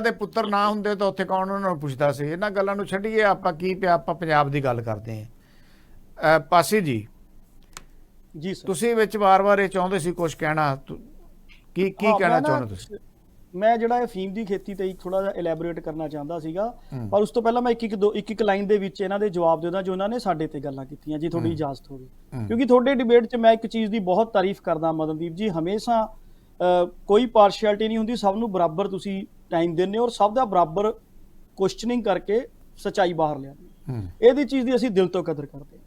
ਦੇ ਪੁੱਤਰ ਨਾ ਹੁੰਦੇ ਤਾਂ ਉੱਥੇ ਕੌਣ ਉਹਨਾਂ ਨੂੰ ਪੁੱਛਦਾ ਸੀ? ਇਹਨਾਂ ਗੱਲਾਂ ਨੂੰ ਛੱਡੀਏ ਆਪਾਂ ਕੀ ਪਿਆ ਆਪਾਂ ਪੰਜਾਬ ਦੀ ਗੱਲ ਕਰਦੇ ਹਾਂ। ਪਾਸੀ ਜੀ। ਜੀ ਸਰ। ਤੁਸੀਂ ਵਿੱਚ ਵਾਰ-ਵਾਰ ਇਹ ਚਾਹੁੰਦੇ ਸੀ ਕੁਝ ਕਹਿਣਾ ਕੀ ਕੀ ਕਹਿਣਾ ਚਾਹੁੰਦੇ ਤੁਸੀਂ? ਮੈਂ ਜਿਹੜਾ ਇਹ ਫੀਮ ਦੀ ਖੇਤੀ ਤੇ ਥੋੜਾ ਜਿਹਾ ਇਲੈਬੋਰੇਟ ਕਰਨਾ ਚਾਹੁੰਦਾ ਸੀਗਾ। ਪਰ ਉਸ ਤੋਂ ਪਹਿਲਾਂ ਮੈਂ ਇੱਕ ਇੱਕ ਦੋ ਇੱਕ ਇੱਕ ਲਾਈਨ ਦੇ ਵਿੱਚ ਇਹਨਾਂ ਦੇ ਜਵਾਬ ਦੇ ਦਾਂ ਜੋ ਉਹਨਾਂ ਨੇ ਸਾਡੇ ਤੇ ਗੱਲਾਂ ਕੀਤੀਆਂ ਜੇ ਤੁਹਾਡੀ ਇਜਾਜ਼ਤ ਹੋਵੇ। ਕਿਉਂਕਿ ਤੁਹਾਡੇ ਡਿਬੇਟ 'ਚ ਮੈਂ ਇੱਕ ਚੀਜ਼ ਦੀ ਬਹੁਤ ਤਾਰੀਫ ਕਰਦਾ ਮਦਨਦੀਪ ਜੀ। ਹਮੇਸ਼ਾ ਕੋਈ ਪਾਰਸ਼ੈਲਿਟੀ ਨਹੀਂ ਹੁੰਦੀ ਸਭ ਨੂੰ ਬਰਾਬਰ ਤੁਸੀਂ ਟਾਈਮ ਹੋ ਔਰ ਸਭ ਦਾ ਬਰਾਬਰ ਕੁਐਸਚਨਿੰਗ ਕਰਕੇ ਸਚਾਈ ਬਾਹਰ ਲਿਆਉਂਦੇ ਇਹਦੀ ਚੀਜ਼ ਦੀ ਅਸੀਂ ਦਿਲ ਤੋਂ ਕਦਰ ਕਰਦੇ ਹਾਂ।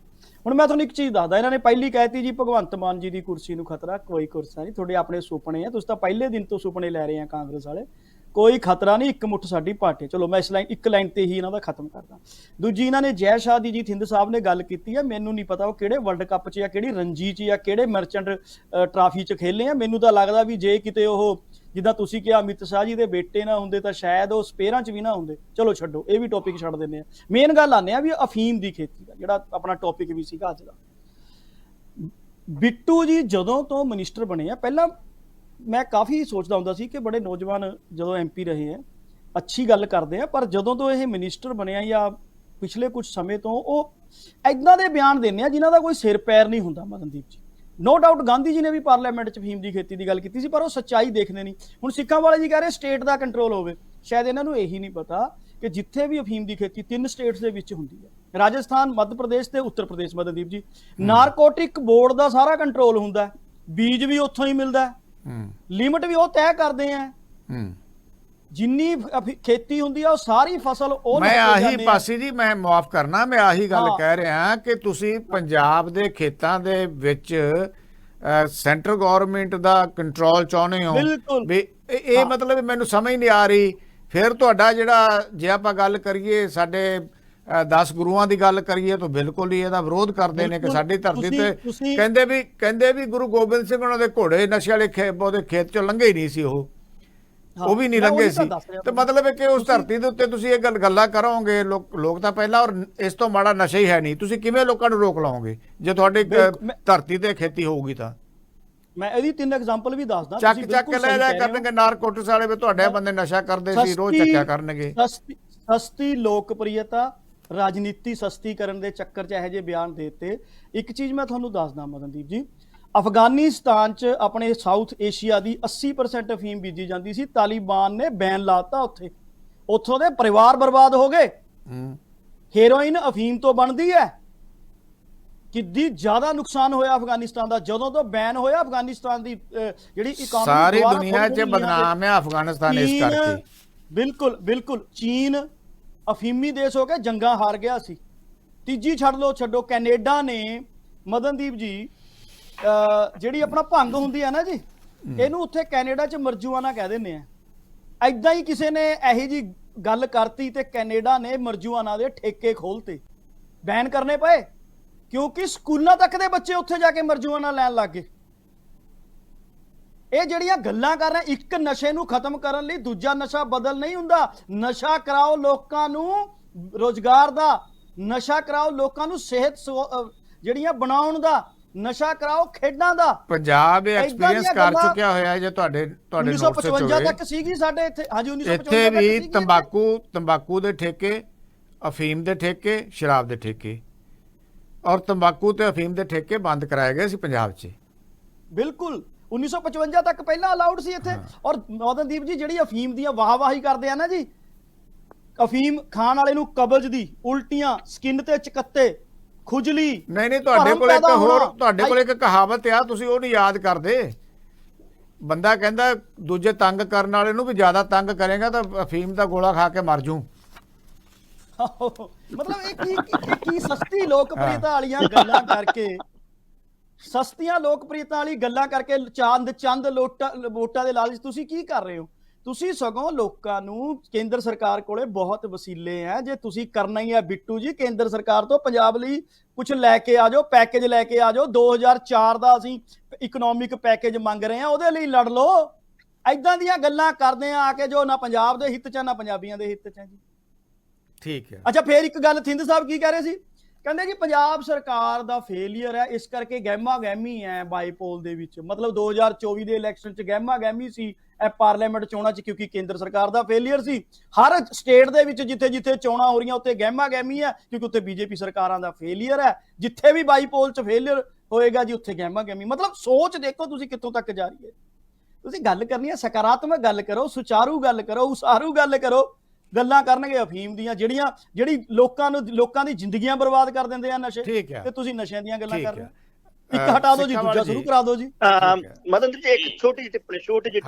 ਹੁਣ ਮੈਂ ਤੁਹਾਨੂੰ ਇੱਕ ਚੀਜ਼ ਦੱਸਦਾ ਇਹਨਾਂ ਨੇ ਪਹਿਲੀ ਕਹਿਤੀ ਜੀ ਭਗਵੰਤ ਮਾਨ ਜੀ ਦੀ ਕੁਰਸੀ ਨੂੰ ਖਤਰਾ ਕੋਈ ਕੁਰਸਾ ਨਹੀਂ ਤੁਹਾਡੇ ਆਪਣੇ ਸੁਪਨੇ ਆ ਤੁਸੀਂ ਤਾਂ ਪਹਿਲੇ ਦਿਨ ਤੋਂ ਸੁਪਨੇ ਲੈ ਰਹੇ ਆ ਕਾਂਗਰਸ ਵਾਲੇ। ਕੋਈ ਖਤਰਾ ਨਹੀਂ, ਇੱਕ ਮੁੱਠ ਸਾਡੀ ਪਾਰਟੀ। ਚਲੋ, ਮੈਂ ਇਸ ਲਾਈਨ, ਇੱਕ ਲਾਈਨ ਤੇ ਹੀ ਇਹਨਾਂ ਦਾ ਖਤਮ ਕਰਦਾ। ਦੂਜੀ ਇਹਨਾਂ ਨੇ ਜੈ ਸ਼ਾਹ ਦੀ ਜੀ ਥਿੰਦ ਸਾਹਿਬ ਨੇ ਗੱਲ ਕੀਤੀ ਹੈ ਮੈਨੂੰ ਨਹੀਂ ਪਤਾ ਉਹ ਕਿਹੜੇ ਵਰਲਡ ਕੱਪ 'ਚ ਜਾਂ ਕਿਹੜੀ ਰਣਜੀ 'ਚ ਜਾਂ ਕਿਹੜੇ ਮਰਚੈਂਟ ਟਰਾਫੀ 'ਚ ਖੇਲੇ ਆ। ਮੈਨੂੰ ਤਾਂ ਲੱਗਦਾ ਵੀ ਜੇ ਕਿਤੇ ਉਹ, ਜਿੱਦਾਂ ਤੁਸੀਂ ਕਿਹਾ, ਅਮਿਤ ਸ਼ਾਹ ਜੀ ਦੇ ਬੇਟੇ ਨਾ ਹੁੰਦੇ ਤਾਂ ਸ਼ਾਇਦ ਉਹ ਸਪੇਰਾਂ 'ਚ ਵੀ ਨਾ ਹੁੰਦੇ। ਚਲੋ ਛੱਡੋ, ਇਹ ਵੀ ਟੌਪਿਕ ਛੱਡ ਦਿੰਦੇ ਆ। ਮੇਨ ਗੱਲ ਆਨੇ ਆ ਵੀ ਅਫੀਮ ਦੀ ਖੇਤੀ ਦਾ, ਜਿਹੜਾ ਆਪਣਾ ਟੌਪਿਕ ਵੀ ਸੀਗਾ ਅੱਜ ਦਾ। ਬਿੱਟੂ ਜੀ ਜਦੋਂ ਤੋਂ ਮਿਨਿਸਟਰ ਬਣੇ ਆ, ਪਹਿਲਾਂ ਮੈਂ ਕਾਫੀ ਸੋਚਦਾ ਹੁੰਦਾ ਸੀ ਕਿ ਬੜੇ ਨੌਜਵਾਨ ਜਦੋਂ ਐਮਪੀ ਰਹੇ ਆ ਅੱਛੀ ਗੱਲ ਕਰਦੇ ਆ ਪਰ ਜਦੋਂ ਤੋਂ ਇਹ ਮਿਨਿਸਟਰ ਬਣਿਆ ਜਾਂ ਪਿਛਲੇ ਕੁਝ ਸਮੇਂ ਤੋਂ ਉਹ ਐਦਾਂ ਦੇ ਬਿਆਨ ਦਿੰਦੇ ਆ ਜਿਨ੍ਹਾਂ ਦਾ ਕੋਈ ਸਿਰ ਪੈਰ ਨਹੀਂ ਹੁੰਦਾ ਮਦਨਦੀਪ ਜੀ। ਨੋ ਡਾਊਟ ਗਾਂਧੀ ਜੀ ਨੇ ਵੀ ਪਾਰਲੀਮੈਂਟ 'ਚ ਫੀਮ ਦੀ ਖੇਤੀ ਦੀ ਗੱਲ ਕੀਤੀ ਸੀ ਪਰ ਉਹ ਸੱਚਾਈ ਦੇਖਦੇ ਨਹੀਂ। ਹੁਣ ਸਿੱਖਾਂ ਵਾਲੇ ਜੀ ਕਹਿ ਰਹੇ ਸਟੇਟ ਦਾ ਕੰਟਰੋਲ ਹੋਵੇ ਸ਼ਾਇਦ ਇਹਨਾਂ ਨੂੰ ਇਹੀ ਨਹੀਂ ਪਤਾ ਕਿ ਜਿੱਥੇ ਵੀ ਅਫੀਮ ਦੀ ਖੇਤੀ ਤਿੰਨ ਸਟੇਟਸ ਦੇ ਵਿੱਚ ਹੁੰਦੀ ਹੈ। ਰਾਜਸਥਾਨ ਮੱਧ ਪ੍ਰਦੇਸ਼ ਤੇ ਉੱਤਰ ਪ੍ਰਦੇਸ਼ ਮਦਨਦੀਪ ਜੀ। ਨਾਰਕੋਟਿਕ ਬੋਰਡ ਦਾ ਸਾਰਾ ਕੰਟਰੋਲ ਹੁੰਦਾ ਹੈ। ਬੀਜ ਵੀ ਉੱਥੋਂ ਹੀ ਮਿਲਦਾ ਹੈ ਲਿਮਟ ਵੀ ਉਹ ਤੈਅ ਕਰਦੇ ਆ ਹੂੰ ਜਿੰਨੀ ਅਫੀ- ਖੇਤੀ ਹੁੰਦੀ ਆ ਉਹ ਸਾਰੀ ਫਸਲ ਉਹ ਮੈਂ ਲੈ ਕੇ ਆਹੀ ਜਾਂਦੇ ਆ। ਪਾਸੀ ਜੀ ਮੈਂ ਮਾਫ ਕਰਨਾ ਮੈਂ ਆਹੀ ਗੱਲ ਹਾਂ। ਕਹਿ ਰਿਹਾ ਕਿ ਤੁਸੀਂ ਪੰਜਾਬ ਦੇ ਖੇਤਾਂ ਦੇ ਵਿੱਚ ਸੈਂਟਰ ਗਵਰਨਮੈਂਟ ਦਾ ਕੰਟਰੋਲ ਚਾਹੁੰਦੇ ਹੋ ਬਿਲਕੁਲ। ਵੀ ਇਹ ਇਹ ਮਤਲਬ ਮੈਨੂੰ ਸਮਝ ਨਹੀਂ ਆ ਰਹੀ ਫਿਰ ਤੁਹਾਡਾ ਜਿਹੜਾ ਜੇ ਆਪਾਂ ਗੱਲ ਕਰੀਏ ਸਾਡੇ 10 ਗੁਰੂਆਂ ਦੀ ਗੱਲ ਕਰੀਏ ਤਾਂ ਬਿਲਕੁਲ ਹੀ ਇਹਦਾ ਵਿਰੋਧ ਕਰਦੇ ਨੇ ਕਿ। ਸਾਡੀ ਧਰਤੀ ਤੇ ਕਹਿੰਦੇ ਵੀ ਕਹਿੰਦੇ ਵੀ ਗੁਰੂ ਗੋਬਿੰਦ ਸਿੰਘ ਉਹਨਾਂ ਦੇ ਘੋੜੇ ਨਸ਼ੇ ਵਾਲੇ ਖੇਤ ਉਹਦੇ ਖੇਤ ਚੋਂ ਲੰਘੇ ਹੀ ਨਹੀਂ ਸੀ ਉਹ। ਉਹ ਵੀ ਨਹੀਂ ਲੰਘੇ ਸੀ। ਦੱਸ ਤੇ ਮਤਲਬ ਹੈ ਕਿ ਉਸ ਧਰਤੀ ਦੇ ਉੱਤੇ ਤੁਸੀਂ ਇਹ ਗੱਲ ਗੱਲਾਂ ਕਰੋਗੇ ਲੋਕ ਲੋਕ ਤਾਂ ਪਹਿਲਾਂ ਔਰ ਇਸ ਤੋਂ ਮਾੜਾ ਨਸ਼ਾ ਹੀ ਹੈ ਨਹੀਂ। ਤੁਸੀਂ ਕਿਵੇਂ ਲੋਕਾਂ ਨੂੰ ਰੋਕ ਲਾਓਗੇ? ਜੇ ਤੁਹਾਡੀ ਧਰਤੀ ਤੇ ਖੇਤੀ ਹੋਊਗੀ ਤਾਂ। ਮੈਂ ਇਹਦੀ ਤਿੰਨ ਐਗਜ਼ਾਮਪਲ ਵੀ ਦੱਸਦਾ। ਚੱਕ ਚੱਕ ਲੈ ਜਾ। ਕਰਨਗੇ ਨਾਰਕੋਟਿਕਸ ਵਾਲੇ ਵੀ ਤੁਹਾਡੇ ਬੰਦੇ ਨਸ਼ਾ ਕਰਦੇ ਸੀ ਰੋਜ਼ ਚੱਕਿਆ ਕਰਨਗੇ। ਸਸਤੀ ਸਸਤੀ ਲੋਕਪ੍ਰਿਯਤਾ ਰਾਜਨੀਤੀ ਸਸਤੀ ਕਰਨ ਦੇ ਚੱਕਰ 'ਚ ਇਹੋ ਜਿਹੇ ਬਿਆਨ ਦੇਤੇ। ਇੱਕ ਚੀਜ਼ ਮੈਂ ਤੁਹਾਨੂੰ ਦੱਸਦਾ ਮਦਨਦੀਪ ਜੀ। ਅਫਗਾਨਿਸਤਾਨ 'ਚ ਆਪਣੇ ਸਾਊਥ ਏਸ਼ੀਆ ਦੀ 80% ਅਫੀਮ ਬੀਜੀ ਜਾਂਦੀ ਸੀ। ਤਾਲਿਬਾਨ ਨੇ ਬੈਨ ਲਾਤਾ ਉੱਥੇ। ਉੱਥੋਂ ਦੇ ਪਰਿਵਾਰ ਬਰਬਾਦ ਹੋ ਗਏ। ਹੈਰੋਇਨ ਅਫੀਮ ਤੋਂ ਬਣਦੀ ਹੈ। ਕਿੱਦੀ ਜ਼ਿਆਦਾ ਨੁਕਸਾਨ ਹੋਇਆ ਅਫਗਾਨਿਸਤਾਨ ਦਾ। ਜਦੋਂ ਤੋਂ ਬੈਨ ਹੋਇਆ ਅਫਗਾਨਿਸਤਾਨ ਦੀ ਜਿਹੜੀ ਇਕਨੋਮੀ ਸਾਰੀ ਦੁਨੀਆ 'ਚ ਬਦਨਾਮ ਹੈ ਅਫਗਾਨਿਸਤਾਨ ਇਸ ਕਰਕੇ। ਬਿਲਕੁਲ ਬਿਲਕੁਲ। ਚੀਨ ਅਫੀਮੀ ਦੇਸ਼ ਹੋ ਕੇ ਜੰਗਾਂ ਹਾਰ ਗਿਆ ਸੀ। ਤੀਜੀ ਛੱਡ ਲਓ ਛੱਡੋ। ਕੈਨੇਡਾ ਨੇ ਮਦਨਦੀਪ ਜੀ ਜਿਹੜੀ ਆਪਣਾ ਭੰਗ ਹੁੰਦੀ ਹੈ ਨਾ ਜੀ ਇਹਨੂੰ ਉੱਥੇ ਕੈਨੇਡਾ 'ਚ ਮਰਜੂਆਨਾ ਕਹਿ ਦਿੰਦੇ ਆ। ਐਦਾਂ ਹੀ ਕਿਸੇ ਨੇ ਇਹੀ ਜੀ ਗੱਲ ਕਰਤੀ ਤੇ ਕੈਨੇਡਾ ਨੇ ਮਰਜੂਆਨਾ ਦੇ ਠੇਕੇ ਖੋਲਤੇ। ਬੈਨ ਕਰਨੇ ਪਏ ਕਿਉਂਕਿ ਸਕੂਲਾਂ ਤੱਕ ਦੇ ਬੱਚੇ ਉੱਥੇ ਜਾ ਕੇ ਮਰਜੂਆਨਾ ਲੈਣ ਲੱਗ ਗਏ। ਇਹ ਜਿਹੜੀਆਂ ਗੱਲਾਂ ਕਰ ਰਹੇ ਇੱਕ ਨਸ਼ੇ ਨੂੰ ਖਤਮ ਕਰਨ ਲਈ ਦੂਜਾ ਨਸ਼ਾ ਬਦਲ ਨਹੀਂ ਹੁੰਦਾ। ਨਸ਼ਾ ਕਰਾਓ ਲੋਕਾਂ ਨੂੰ ਰੋਜ਼ਗਾਰ ਦਾ ਨਸ਼ਾ ਕਰਾਓ ਲੋਕਾਂ ਨੂੰ ਸਿਹਤ ਜਿਹੜੀਆਂ ਬਣਾਉਣ ਦਾ ਨਸ਼ਾ ਕਰਾਓ ਖੇਡਾਂ ਦਾ। ਪੰਜਾਬ ਇਹ ਐਕਸਪੀਰੀਅੰਸ ਕਰ ਚੁੱਕਿਆ ਹੋਇਆ ਹੈ ਜੇ ਤੁਹਾਡੇ ਤੁਹਾਡੇ ਨੋਟਸ 'ਚ 1955 ਹੋਵੇ। ਤੱਕ ਸੀਗੀ ਸਾਡੇ ਇੱਥੇ ਹਾਂਜੀ 1955 ਇੱਥੇ ਵੀ ਤੰਬਾਕੂ ਤੰਬਾਕੂ ਦੇ ਠੇਕੇ ਅਫੀਮ ਦੇ ਠੇਕੇ ਸ਼ਰਾਬ ਦੇ ਠੇਕੇ। ਔਰ ਤੰਬਾਕੂ ਤੇ ਅਫੀਮ ਦੇ ਠੇਕੇ ਬੰਦ ਕਰਾਏ ਗਏ ਸੀ ਪੰਜਾਬ 'ਚ। ਬਿਲਕੁਲ। 1955 ਤੱਕ ਪਹਿਲਾਂ ਅਲਾਉਡ ਸੀ ਇੱਥੇ। ਔਰ ਮਦਨਦੀਪ ਜੀ ਜਿਹੜੀ ਅਫੀਮ ਦੀਆਂ ਵਾਹਵਾਹੀ ਕਰਦੇ ਆ ਨਾ ਜੀ ਅਫੀਮ ਖਾਣ ਵਾਲੇ ਨੂੰ ਕਬਜ਼ ਦੀ ਉਲਟੀਆਂ ਸਕਿਨ ਤੇ ਚਕੱਤੇ ਖੁਜਲੀ ਨਹੀਂ ਨਹੀਂ ਤੁਹਾਡੇ ਕੋਲ ਇੱਕ ਹੋਰ। ਤੁਹਾਡੇ ਕੋਲ ਇੱਕ ਕਹਾਵਤ ਆ ਤੁਸੀਂ ਉਹ ਨਹੀਂ ਯਾਦ ਕਰਦੇ। ਬੰਦਾ ਕਹਿੰਦਾ ਦੂਜੇ ਤੰਗ ਕਰਨ ਵਾਲੇ ਨੂੰ ਵੀ ਜ਼ਿਆਦਾ ਤੰਗ ਕਰੇਗਾ ਤਾਂ ਅਫੀਮ ਦਾ ਗੋਲਾ ਖਾ ਕੇ ਮਰ ਜੂ। ਮਤਲਬ ਇਹ ਕੀ ਕੀ ਸਸਤੀ ਲੋਕਪ੍ਰਿਯਤਾ ਵਾਲੀਆਂ ਗੱਲਾਂ ਕਰਕੇ ਸਸਤੀਆਂ ਲੋਕਪ੍ਰਿਯਤਾ ਵਾਲੀ ਗੱਲਾਂ ਕਰਕੇ ਚੰਦ ਚੰਦ ਲੋਟਾ ਵੋਟਾਂ ਦੇ ਲਾਲਚ ਤੁਸੀਂ ਕੀ ਕਰ ਰਹੇ ਹੋ? ਤੁਸੀਂ ਸਗੋਂ ਲੋਕਾਂ ਨੂੰ ਕੇਂਦਰ ਸਰਕਾਰ ਕੋਲੇ ਬਹੁਤ ਵਸੀਲੇ ਆ ਜੇ ਤੁਸੀਂ ਕਰਨਾ ਹੀ ਹੈ ਬਿੱਟੂ ਜੀ ਕੇਂਦਰ ਸਰਕਾਰ ਤੋਂ ਪੰਜਾਬ ਲਈ ਕੁਝ ਲੈ ਕੇ ਆ ਜਾਓ ਪੈਕੇਜ ਲੈ ਕੇ ਆ ਜਾਓ 2004 ਦਾ ਅਸੀਂ ਇਕਨੋਮਿਕ ਪੈਕੇਜ ਮੰਗ ਰਹੇ ਆ ਉਹਦੇ ਲਈ ਲੜ ਲਓ। ਐਦਾਂ ਦੀਆਂ ਗੱਲਾਂ ਕਰਦੇ ਆ ਆ ਕੇ ਜੋ ਨਾ ਪੰਜਾਬ ਦੇ ਹਿੱਤ ਚ ਆ, ਨਾ ਪੰਜਾਬੀਆਂ ਦੇ ਹਿੱਤ ਚ ਆ ਜੀ। ਠੀਕ ਹੈ ਅੱਛਾ ਫੇਰ ਇੱਕ ਗੱਲ ਥਿੰਦ ਸਾਹਿਬ ਕੀ ਕਹਿ ਰਹੇ ਸੀ? ਕਹਿੰਦੇ ਜੀ ਪੰਜਾਬ ਸਰਕਾਰ ਦਾ ਫੇਲਿਅਰ ਹੈ, ਇਸ ਕਰਕੇ ਗਹਿਮਾ ਗਹਿਮੀ ਹੈ ਬਾਈਪੋਲ ਦੇ ਵਿੱਚ। ਮਤਲਬ 2024 ਦੇ ਇਲੈਕਸ਼ਨ ਚ ਗਹਿਮਾ ਗਹਿਮੀ ਸੀ ਇਹ ਪਾਰਲੀਮੈਂਟ ਚੋਣਾਂ ਚ, ਕਿਉਂਕਿ ਕੇਂਦਰ ਸਰਕਾਰ ਦਾ ਫੇਲਿਅਰ ਸੀ। ਹਰ ਸਟੇਟ ਦੇ ਵਿੱਚ ਜਿੱਥੇ ਜਿੱਥੇ ਚੋਣਾਂ ਹੋ ਰਹੀਆਂ, ਉੱਥੇ ਗਹਿਮਾ ਗਹਿਮੀ ਹੈ, ਕਿਉਂਕਿ ਉੱਥੇ ਬੀਜੇਪੀ ਸਰਕਾਰਾਂ ਦਾ ਫੇਲਿਅਰ ਹੈ। ਜਿੱਥੇ ਵੀ ਬਾਈਪੋਲ ਚ ਫੇਲਿਅਰ ਹੋਏਗਾ ਜੀ, ਉੱਥੇ ਗਹਿਮਾ ਗਹਿਮੀ ਮਤਲਬ ਸੋਚ ਦੇਖੋ ਤੁਸੀਂ ਕਿੱਥੋਂ ਤੱਕ ਜਾ ਰਹੀ ਹੈ। ਤੁਸੀਂ ਗੱਲ ਕਰਨੀ ਹੈ, ਸਕਾਰਾਤਮਕ ਗੱਲ ਕਰੋ, ਸੁਚਾਰੂ ਗੱਲ ਕਰੋ, ਉਸਾਰੂ ਗੱਲ ਕਰੋ। ਗੱਲਾਂ ਕਰਨਗੇ ਅਫੀਮ ਦੀਆਂ ਜਿਹੜੀਆਂ ਜਿਹੜੀ ਲੋਕਾਂ ਨੂੰ ਲੋਕਾਂ ਦੀ ਜ਼ਿੰਦਗੀਆਂ ਬਰਬਾਦ ਕਰ ਦਿੰਦੇ ਆ ਨਸ਼ੇ। ਠੀਕ ਹੈ। ਤੇ ਤੁਸੀਂ ਨਸ਼ਿਆਂ ਦੀਆਂ ਗੱਲਾਂ ਕਰ ਰਹੇ ਇੱਕ ਹਟਾ ਦਿਓ ਜੀ ਦੂਜਾ ਸ਼ੁਰੂ ਕਰਾ ਦਿਓ ਜੀ। ਮਦਨ ਜੀ ਇੱਕ ਛੋਟੀ ਜਿਹੀ ਟਿੱਪਣੀ ਛੋਟੀ ਜਿਹੀ